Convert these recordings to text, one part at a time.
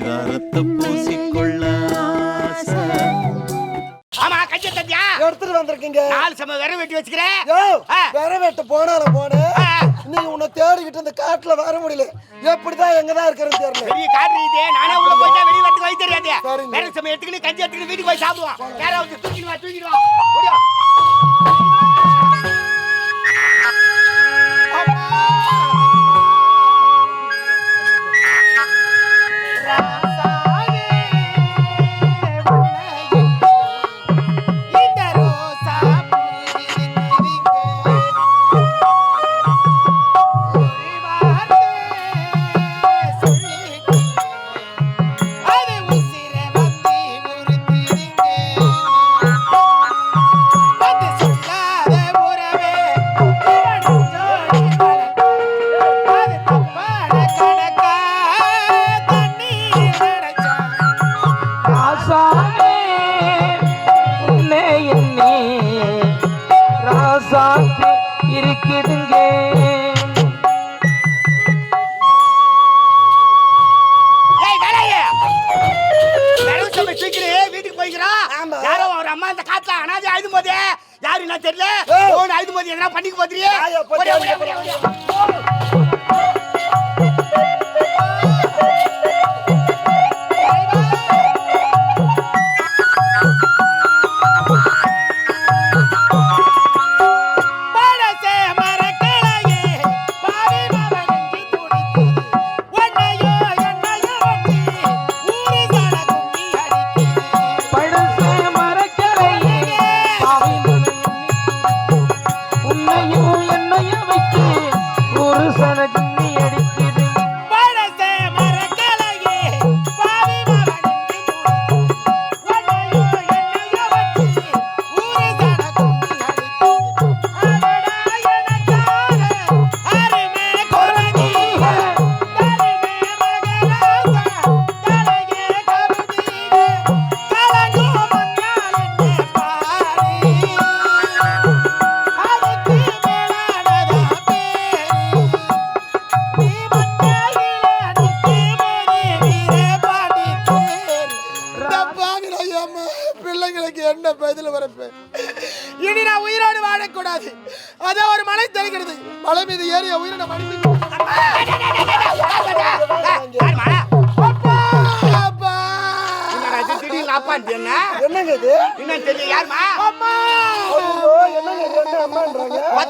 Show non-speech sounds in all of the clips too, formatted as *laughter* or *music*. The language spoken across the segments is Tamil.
பரிதாரத்தை பூசிக்கொள்ள. ஆமா கஞ்சி தந்தியா எடுத்துட்டு வந்திருக்கீங்க. நாலு சம விர வெட்டி வச்சுக்கிறேன். விர வெட்ட போனாலும் போனேன் ஆ. நீ உன்னை தேடிக்கிட்டு இந்த காட்டுல வர முடியல. எப்படிதான் எங்கதான் இருக்கிறது தெரியல. பெரிய காட்டு இதே நானே உள்ள போயிட்டா வெளிய வரது வை தெரியாது. வேற சமயம் எடுத்துக்கிட்டு கஞ்சி எடுத்துக்கிட்டு வீட்டுக்கு போய் சாப்பிடுவோம். யாராவது தூக்கிட்டு வா Hallelujah. என்னைய என்னையும் வைத்து. ஒரு சன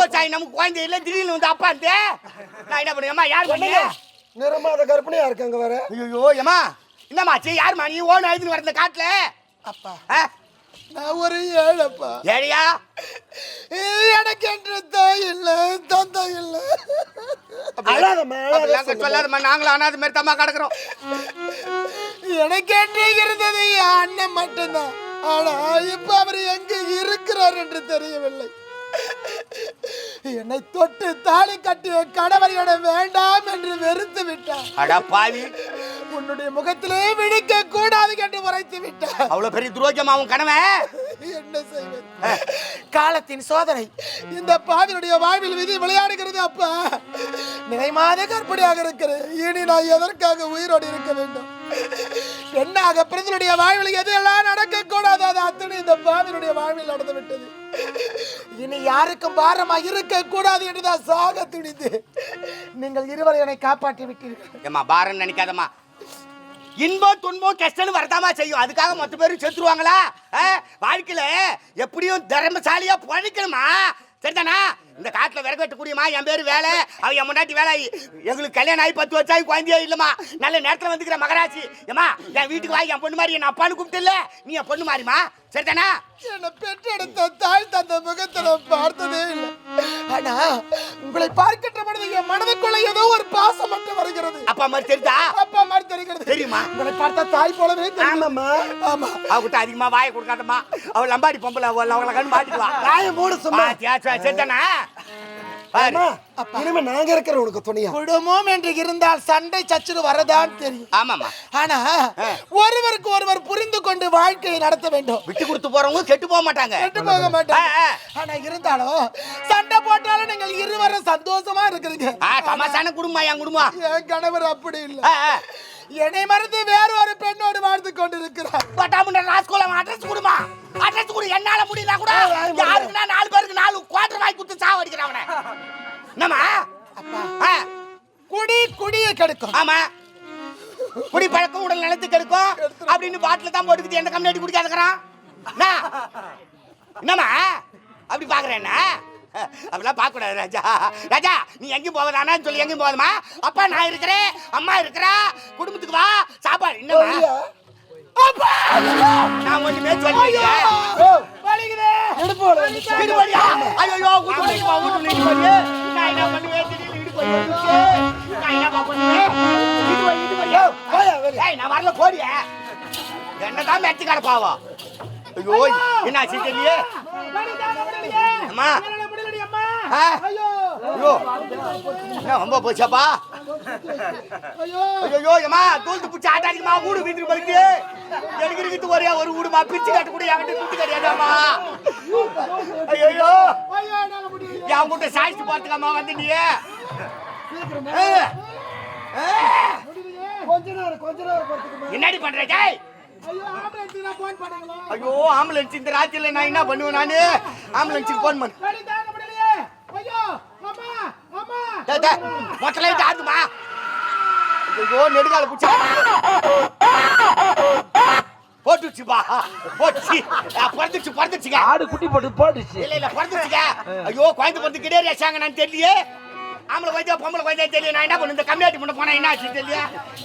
வருஷம் நமக்கு குழந்தை இல்ல திடீர்னு வந்து அப்பான்ட்டு நான் என்ன பண்ணுவேம்மா யார் பண்ணி? என்னங்க நிறமாத கர்ப்பிணியா இருக்காங்க வர ஐயோ ஏமா என்னம்மா சரி யாரும்மா நீ? ஓன் ஆயுதுன்னு வர இந்த காட்டுல. அப்பா? நான் ஒரு ஏழப்பா. ஏழையா? எனக்கு என்று தாய் இல்ல தந்தை இல்ல. அழாதம்மா சொல்லாதம்மா. நாங்களும் அனாத மாதிரி தம்மா கிடக்குறோம். எனக்கு என்று இருந்தது அண்ணன் மட்டும்தான். ஆனா இப்ப அவர் எங்க இருக்கிறார் என்று தெரியவில்லை. என்னை தொட்டு தாலி கட்டிய கணவரையோட வேண்டாம் என்று வெறுத்து விட்டார். அடா பாவி. உன்னுடைய முகத்திலே விழிக்க கூடாது என்று உரைத்து விட்டார். அவ்வளவு பெரிய துரோகமா உன் கணவன்? என்ன செய்வது? காலத்தின் சோதனை. இந்த பாவினுடைய வாழ்வில் விதி விளையாடுகிறது அப்பா. நிறைமாத கற்பனையாக இருக்கிறது. இனி நான் எதற்காக உயிரோடு இருக்க வேண்டும்? பெண்ணாக பிறந்தனுடைய வாழ்வில் எது எல்லாம் நடக்க கூடாது அது அத்தனை இந்த பாவினுடைய வாழ்வில் நடந்து விட்டது யாருக்கும் பாரமா இருக்க கூடாது என்றுதான் சாக துணிந்து. நீங்கள் இருவரை என்னை காப்பாற்றி விட்டீர்கள். ஏமா பாரம் நினைக்காதம்மா. இன்பம் துன்பம் கஷ்டம் வரதாமா செய்யும். அதுக்காக மொத்த பேரும் செத்துருவாங்களா? வாழ்க்கையில எப்படியும் திறமசாலியா பழிக்கணுமா? சரிதானா? இந்த காட்டுல விறகு வெட்டக்கூடியமா என் பேரு வேலை. அவ என் முன்னாடி வேலை எங்களுக்கு கல்யாணம் ஆகி பத்து வருஷம் ஆகி குழந்தையே இல்லம்மா. நல்ல நேரத்துல வந்துக்கிற மகராசி. ஏமா என் வீட்டுக்கு வா என் பொண்ணு மாதிரி என் அப்பான்னு கூப்பிட்டு நீ என் பொண்ணு மாதிரிமா சரிதானா? என்னை பெற்றெடுத்த தாய் தந்த முகத்தை நான் பார்த்ததே இல்லை. ஆனா உங்களை பார்க்கின்ற பொழுது என் மனதுக்குள்ள ஏதோ ஒரு பாசம் மட்டும் வருகிறது. அப்பா மாதிரி தெரியுதா அப்பா மாதிரி தெரிகிறது. தெரியுமா? உங்களை பார்த்தா தாய் போலவே தெரியும் ஆமாம்மா. ஆமா. அவகிட்ட அதிகமா வாயை கொடுக்காதம்மா. அவள் லம்பாடி பொம்பளை அவள் கண்டு மாட்டிக்குவா வாயை மூடு சும்மா. சரிதானா? இனிமே நாங்க இருக்கிற உனக்கு துணியா? குடும்பம் என்று இருந்தால் சண்டை சச்சுரு வரதான் தெரியும். ஆமாம்மா. ஆனா ஒருவருக்கு ஒருவர் புரிந்து கொண்டு வாழ்க்கையை நடத்த வேண்டும். விட்டு கொடுத்து போறவங்க கெட்டு போக மாட்டாங்க. கெட்டு போக மாட்டாங்க. ஆனா இருந்தாலும் சண்டை போட்டாலும் நீங்கள் இருவரும் சந்தோஷமா இருக்கிறீங்க. ஆ குடும்பம் என் குடும்பம். என் கணவர் அப்படி இல்ல. என்னை மறந்து வேறு ஒரு பெண்ணோடு வாழ்ந்து கொண்டிருக்கிறார். பட்டாமுண்ட ராஸ்கோல அட்ரஸ் கொடுமா? அட்ரஸ் கொடு என்னால முடியல கூட? யாருக்குன்னா நாலு பேருக்கு நாலு குவார்டர் வாங்கி கொடுத்து என்னம்மா? ஆ, குடி குடியை கெடுக்கும். ஆமா. குடி பழக்கம் உடல் நலத்துக்கு எடுக்கும் அப்படின்னு பாட்டில் தான் போட்டுக்கிட்டு எந்த கம்யூனிட்டி குடிக்காதுக்கிறான் என்னம்மா? அப்படி பாக்குறேன் என்ன? *laughs* அப்படிலாம் பார்க்க கூடாது ராஜா. ராஜா நீ எங்கேயும் போவதானான்னு சொல்லி எங்கேயும் போகாதம்மா. அப்பா நான் இருக்கிறேன். அம்மா இருக்கிறா. குடும்பத்துக்கு வா. சாப்பாடு அப்பா! நான் ஒண்ணுமே வலி. நான் என்ன பண்ணுவேன்? நான் வரல போறியே என்னதான் மெத்தி கிடப்பாவோ ஐயோ என்ன தெரியலையே? அம்மா? ஐயோ! என்ன ரொம்ப போச்சாப்பா? ஐயோ ஏமா தூள் பிடிச்சி ஆட்டாடிக்குமா வீடு வீட்டுக்கு பலிக்கு எனக்கு இருக்குது ஒரே ஒரு வீடுமா பிச்சு கட்ட கூட என்கிட்ட துட்டு கிடையாதாம்மா? ஐயோ என் கூட்ட சாய்ச்சி பார்த்துக்காமா வந்து நீ? என்னடி பண்ற ஜாய்? ஐயோ ஆம்புலன்ஸ் இந்த ராத்திரில நான் என்ன பண்ணுவேன் நானு ஆம்புலன்ஸுக்கு போன் பண்ணு. டேய், மொத்த லைட் ஆடுமா? ஐயோ நெடுகால புடிச்சா. போட்டுச்சுப்பா போட்டுச்சு பிறந்துச்சு பிறந்துச்சுங்க ஆடு குட்டி போட்டு போட்டுச்சு இல்ல இல்ல பிறந்துச்சுங்க ஐயோ குழந்தை பிறந்து கிடையாது நான் தெரியலையே. ஆம்பளை குழந்தையா பொம்பளை குழந்தையா தெரியல நான் என்ன பண்ணு இந்த கம்யூனிட்டி பண்ண போனா என்ன ஆச்சு தெரியல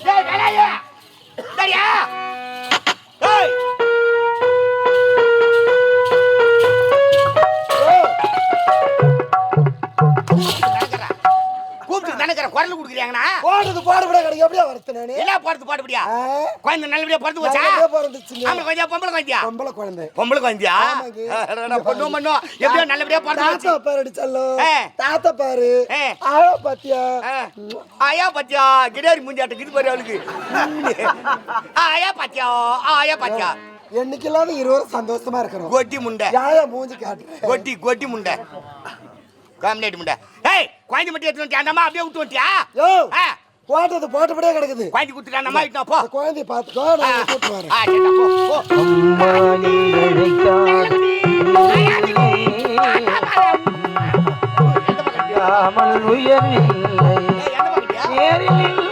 டேய் வேலையா சரியா நினைக்கிற குரல் கொடுக்குறாங்கண்ணா போடுறது பாடுபட கிடைக்கும். எப்படியா வரத்து நானு? என்ன போறது பாடுபடியா? குழந்தை நல்லபடியா பிறந்து போச்சா? பிறந்துச்சுங்க. குழந்தையா பொம்பளை குழந்தையா? பொம்பளை குழந்தை. பொம்பளை குழந்தையா? ஆமாங்க. பண்ணுவோம் பண்ணுவோம் எப்படியோ நல்லபடியா பிறந்து தாத்தா பாரு அடிச்சாலோ ஏ. தாத்தா பாரு. ஆழ பாத்தியா. ஆயா பாத்தியா? கிடாரி முஞ்சாட்ட இது பாரு அவளுக்கு. *laughs* ஆயா பாத்தியா? ஆயா பாத்தியா? என்னைக்கு இல்லாத இருவரும் சந்தோஷமா இருக்கிறோம் கொட்டி முண்டை. யாயா மூஞ்சி காட்டுறேன் கொட்டி கொட்டி முண்டை. காமினேட் முண்டை. ஏய் குழந்தை மட்டும் எடுத்து வந்துட்டியா? அப்படியே விட்டு வந்துட்டியா? யோ ஆ, போட்டது போட்டபடியே கிடக்குது. குழந்தை கொடுத்துட்டா அந்தம்மா இட்டுனா போ. குழந்தைய பாத்துக்கோ ஆ, நான் கூட்டு வரேன். ஆ, சரிடா, போ, போ. அம்மாடி அழைத்தால் ராமல் உயர்வில்லை. ஏய், எந்த பக்கத்தியா? நேரில் நின்று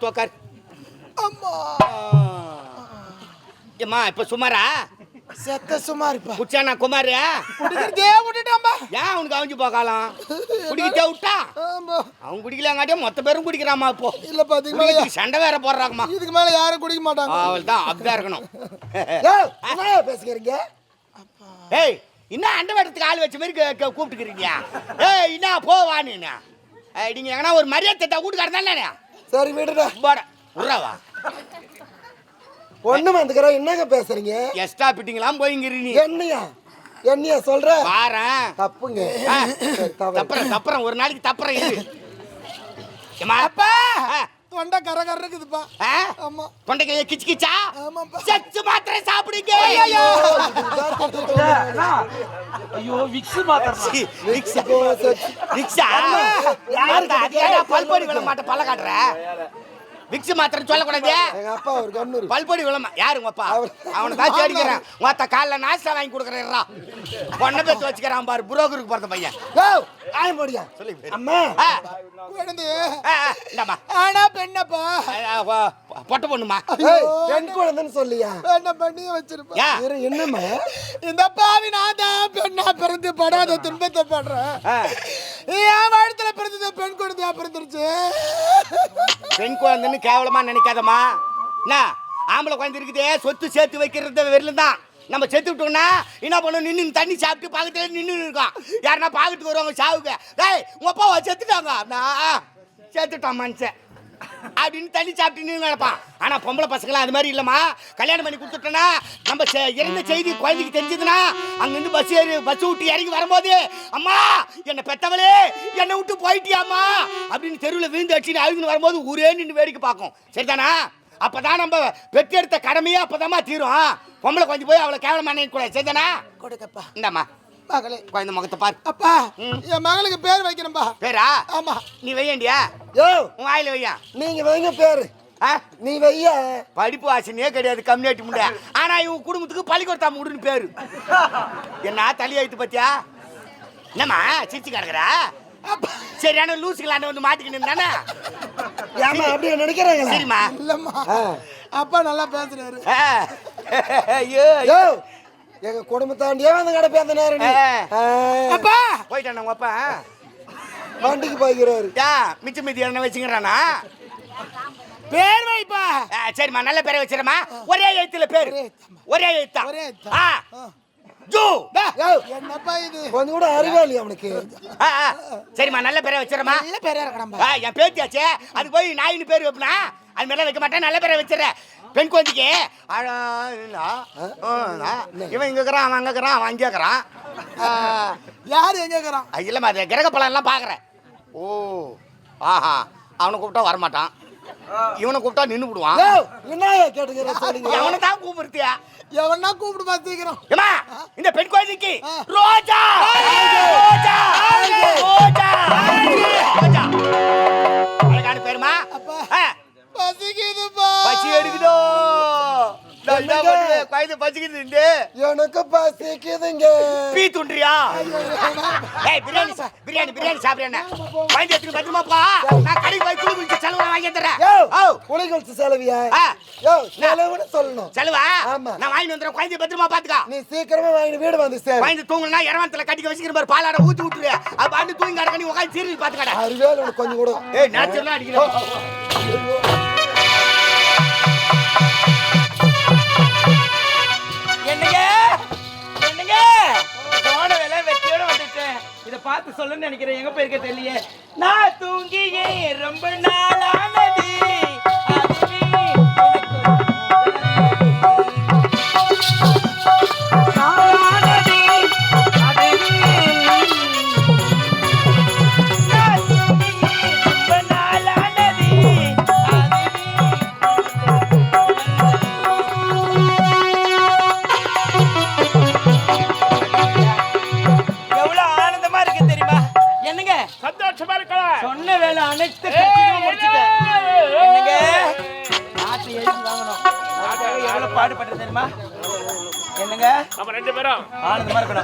பாத்து உட்காரு அம்மா ஏம்மா இப்ப சுமாரா செத்த சும்மா இருப்பா குச்சானா குமாரு குடிக்கிறதே விட்டுட்டாம்பா ஏன் அவனுக்கு அவிஞ்சு போகலாம் குடிக்கிட்டே விட்டா அவன் குடிக்கலங்காட்டியே மொத்த பேரும் குடிக்கிறாமா இப்போ இல்ல பாத்தீங்களா குடிக்கிறதுக்கு சண்டை வேற போடுறாங்கம்மா இதுக்கு மேல யாரும் குடிக்க மாட்டாங்க. அவள் தான் அப்படிதான் இருக்கணும். *laughs* பேசுகிறீங்க ஏய் என்ன அண்டை வெட்டத்துக்கு ஆள் வச்ச மாதிரி கூப்பிட்டுக்கிறீங்க? ஏய் என்ன போவா நீ ஏய் நீங்க எங்கன்னா ஒரு மரியாதை வீட்டுக்காரன் தானே சரி விடுடா. போட உர்றாவா ஒண்ணு வந்துக்கிறேன் என்னங்க பேசுறீங்க? எஸ்டா பிட்டிங்களாம் போய்ங்கிறீ நீ. என்னையா? என்னையா சொல்ற? வாரேன். தப்புங்க. தப்புறேன் தப்புறேன். ஒரு நாளைக்கு தப்புறேன் ஏம்மா அப்பா. தொண்டை கர கர இருக்குதுப்பா? ஆமா தொண்டைக்கு கிச்சு கிச்சா? ஆமாப்பா. சச்சு மாத்திரை சாப்பிடுங்க. ஐயோ விக்ஸ் மாத்திரம் சி, ரிக்ஷா ரிக்ஷா யாருக்கு அதிகாரா பல்பொடி விழ மாட்ட பல்ல காட்டுற? விக்ஸ் மாத்திரம் சொல்லக்கூடாது. எங்க அப்பா ஒரு கண்ணூர். பல்பொடி விழ மா- யாரு உங்க அப்பா அவர். அவனை தான் தேடிக்கிறேன் மொத்த காலைல நாஸ்டா வாங்கி கொடுக்குறேன் பொண்ணை பேத்து வச்சுக்கிறான் பாரு. புரோக்கருக்கு பிறந்த பையன். யோ! ஆய முடியா சொல்லு. அம்மா. குழந்தை இந்தாம்மா. ஆனா பெண்ணப்பா. பொட்டை பொண்ணுமா பெண் குழந்தைன்னு சொல்லியா? பெண்ண பண்ணியே வச்சிருப்பா? ஏன் இரு, என்னம்மா? இந்த பாவி நான் தான் பெண்ணா பிறந்து படாத துன்பத்தை படுறேன். என் வாழ்த்துல பிறந்தது? பெண் குழந்தையா பிறந்துருச்சு? பெண் குழந்தைன்னு கேவலமா நினைக்காதம்மா. என்ன? ஆம்பளை குழந்தை இருக்குதே சொத்து சேர்த்து வைக்கிறது வெறிலும் தான் நம்ம செத்து விட்டோம்னா என்ன பண்ணும்? நின்று தண்ணி சாப்பிட்டு பக்கத்துல நின்று இருக்கோம் யாருன்னா பார்க்கறதுக்கு வருவாங்க சாவுக்கு. டேய் உங்க அப்பா செத்துட்டாங்க நான் செத்துட்டான் மனுஷன். அப்படின்னு தண்ணி சாப்பிட்டு நின்று கிடப்பான் ஆனா பொம்பளை பசங்களாம் அது மாதிரி இல்லம்மா. கல்யாணம் பண்ணி கொடுத்துட்டோன்னா நம்ம இறந்த செய்தி குழந்தைக்கு தெரிஞ்சதுன்னா அங்கிருந்து பஸ் ஏறி பஸ் விட்டு இறங்கி வரும்போது அம்மா என்னை பெத்தவளே என்னை விட்டு போயிட்டியாம்மா? அப்படின்னு தெருவில் விழுந்து அடிச்சுன்னு அழுகுன்னு வரும்போது ஊரே நின்று வேடிக்கை பார்க்கும். சரிதானா? அப்பதான் நம்ம பெற்றெடுத்த கடமையே அப்பதாம்மா தீரும். பொம்பளை கொஞ்சம் போய் அவளை கேவலமா நினைக்க கூடாது சரிதானா? கொடுக்கப்பா. இந்தாம்மா. மகளே குழந்தை முகத்தை பார். அப்பா என் மகளுக்கு பேர் வைக்கணும்பா. பேரா? ஆமா. நீ வையண்டியா? யோ. உன் வாயில வையா? நீங்க வைங்க பேரு. நீ வைய. படிப்பு வாசனையே கிடையாது கம்யூனிட்டி முண்டை. ஆனா இவங்க குடும்பத்துக்கு பள்ளிக்கூடத்தா முடுன்னு பேரு. என்ன தலி ஆயிட்டு பாத்தியா? என்னம்மா சிரிச்சு கிடக்குறா? சரியான லூசுக்கலான்னு வந்து மாட்டிக்கிட்டு தானே ஏமா அப்படியே நினைக்கிறாங்களா சரிம்மா. இல்லம்மா. அப்பா நல்லா பேசுறாரு. ஐயோ எங்க குடும்பத்தாண்டியே வந்து கிடப்பேன் அந்த நேரம் அப்பா! போயிட்டான் உங்க அப்பா. வண்டிக்கு போய்க்கிறாரு யா மிச்சம் மீதி என்ன வச்சுக்கிறானா? பேர் வைப்பா. ஆ, சரிம்மா நல்ல பேரை வச்சிடமா ஒரே எழுத்துல பேரு. ஒரே எழுத்தா. ஒரே. ஆ. ஜூ. என்னப்பா இது? கொஞ்சம் கூட அறிவே இல்லையா அவனுக்கு? ஆ, ஆ. சரிம்மா நல்ல பேரை வச்சிடமா நல்ல பேரா இருக்கணும்பா ஆ, என் பேத்தியாச்சே. அது போய் நாயின்னு பேர் வைப்பனா? அது வைக்க மாட்டேன் நல்ல பேரை வச்சிடறேன். பெண் குழந்தைக்கு. இவன் இங்க இருக்கிறான் அவன் அங்க இருக்கிறான் அவன் அங்கே இருக்கிறான். யார் எங்க இருக்கிறான்? இல்லைம்மா அது கிரக பலன்லாம் பார்க்குறேன். ஓ ஆஹா. அவனை கூப்பிட்டா வரமாட்டான். இவனை கூப்பிட்டா நின்று விடுவான். யோ என்னையா கேட்டுக்கிற சொல்லுங்க? அவனை தான் கூப்பிடுத்தியா? எவனா கூப்பிடுப்பா சீக்கிரம்? ஏமா இந்த பெண் குழந்தைக்கு ரோஜா! ரோஜா! ரோஜா! ரோஜா. அழகான பேருமா? அப்பா. ஆ, பசிக்குதுப்பா. பசி எடுக்குதோ? நான் என்ன பண்ணுவேன்? குழந்தை பசிக்குது எனக்கு பசிக்குதுங்க. பீ துண்டுறியா? ஏய் பிரியாணி சா- பிரியாணி பிரியாணி சாப்பிடுறேன் குழந்தை எடுத்துட்டு பத்திரமா போ. நான் கடைக்கு போய் குழு குளிச்சு செலவு நான் வாங்கி தரேன் யோ ஓ. குளிகொலிச்சு செலவியா? ஆ. யோ செலவுன்னு சொல்லணும். செலவா? ஆமா. நான் வாங்கி வந்துடுறேன். குழந்தை பத்திரமா பாத்துக்கா நீ சீக்கிரமா வாங்கி வீடு வந்து சேர். குழந்தை தூங்கணும்னா இரவாந்தல கட்டிக்க வச்சுக்கிற மாதிரி பாலாட ஊத்தி விட்டுரு. அது பாட்டு தூங்கி கிடக்க நீ உட்காந்து சீரியல் பாத்துக்கடா அறிவே இல்லை உனக்கு கொஞ்சம் கூட. ஏய் நேச்சுரலா அடிக்கிறேன். என்னங்க சொல்லுன்னு நினைக்கிறேன். எங்க போயிருக்க தெரியலையே? நான் தூங்கியே ரொம்ப நாளானது. ஆனந்தமா இருக்கணும்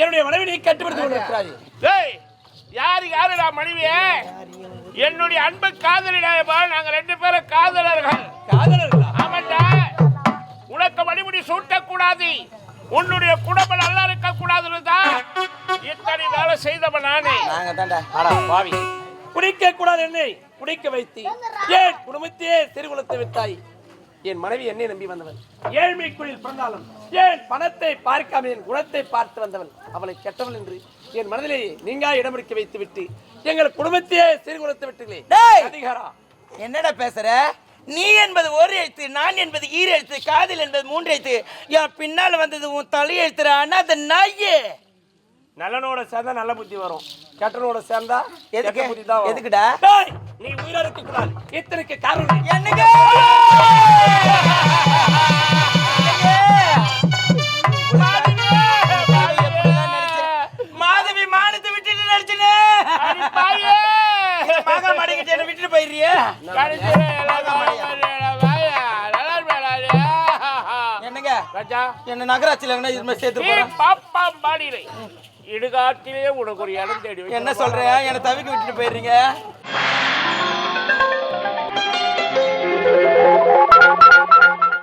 என்னுடைய மனைவி நீ கட்டுப்படுத்திக் கொண்டிருக்கிறாய். டேய் யாரு யாருடா மனைவியே? என்னுடைய அன்பு காதலிடாயப்பா நாங்க ரெண்டு பேரும் காதலர்கள். காதலர்களா? ஆமாண்டா. உனக்கு மணிமுடி சூட்டக்கூடாது. உன்னுடைய குடும்பம் நல்லா இருக்க கூடாதுன்னு தான் இத்தனை வேலை செய்தவன் நானே. நாங்க தாண்டா அடா பாவி குடிக்க கூடாது என்னை குடிக்க வைத்து. ஏன் குடும்பத்தையே சிறுகுலத்தை விட்டாய்? என் மனைவி என்னை நம்பி வந்தவன். ஏழ்மைக்குழில் பிறந்தாலும் ஏன் பணத்தை பார்க்காமல் என் குணத்தை பார்த்து வந்தவன் அவளை கெட்டவள் என்று என் மனதிலே நீங்கா இடம்பிடிக்க வைத்து விட்டு எங்கள் குடும்பத்தையே சீர்குலைத்து விட்டீர்களே. டேய்! அதிகாரா? என்னடா பேசுற? நீ என்பது ஒரு எழுத்து நான் என்பது ஈர எழுத்து காதல் என்பது மூன்று எழுத்து. என் பின்னால வந்தது உன் தலை எழுத்துற அண்ணாத நாயே! நல்லனோட சேர்ந்தா நல்ல புத்தி வரும். கெட்டனோட சேர்ந்தா எதுக்கு? புத்தி தான். எதுக்குடா? நீ உயிரா இருக்க கூடாது. இத்தனைக்கு காரணம் என்னங்க? காய்ச்சலாங்கன்னா இது பாப்பா மாடியில இடுகாட்டிலே உனக்கு ஒரு இடம் தேடி என்ன சொல்றேன் என்னை தவிக்க விட்டுட்டு போயிடுறீங்க?